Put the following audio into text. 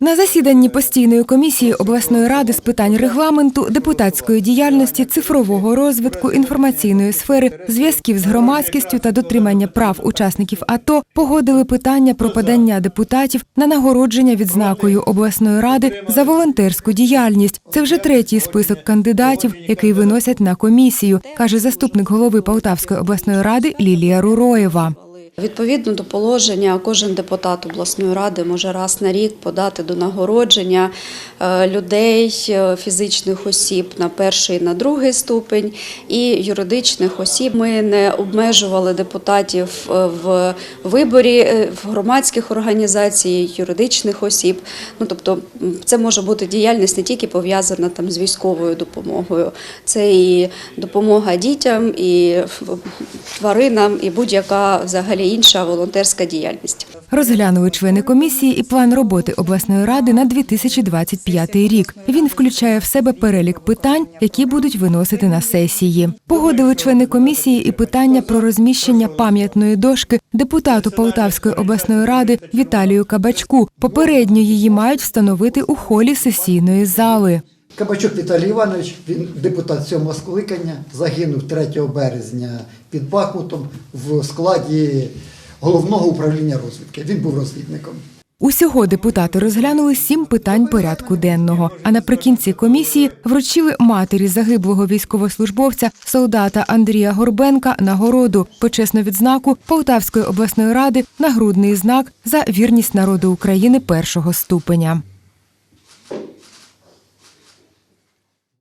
На засіданні постійної комісії обласної ради з питань регламенту, депутатської діяльності, цифрового розвитку, інформаційної сфери, зв'язків з громадськістю та дотримання прав учасників АТО погодили питання про подання депутатів на нагородження відзнакою обласної ради за волонтерську діяльність. Це вже третій список кандидатів, який виносять на комісію, каже заступник голови Полтавської обласної ради Лілія Руроєва. Відповідно до положення, кожен депутат обласної ради може раз на рік подати до нагородження людей, е, фізичних осіб на перший і на другий ступень і юридичних осіб. Ми не обмежували депутатів е, в виборі е, в громадських організацій, юридичних осіб. Ну тобто, це може бути діяльність не тільки пов'язана там з військовою допомогою, це і допомога дітям, і тваринам, і будь-яка взагалі інша волонтерська діяльність. Розглянули члени комісії і план роботи обласної ради на 2025 рік. Він включає в себе перелік питань, які будуть виносити на сесії. Погодили члени комісії і питання про розміщення пам'ятної дошки депутату Полтавської обласної ради Віталію Кабачку. Попередньо її мають встановити у холі сесійної зали. Кабачук Віталій Іванович, він депутат сьомого скликання, загинув 3 березня під Бахмутом в складі головного управління розвідки. Він був розвідником. Усього депутати розглянули сім питань порядку денного. А наприкінці комісії вручили матері загиблого військовослужбовця солдата Андрія Горбенка нагороду почесну відзнаку Полтавської обласної ради нагрудний знак за вірність народу України першого ступеня.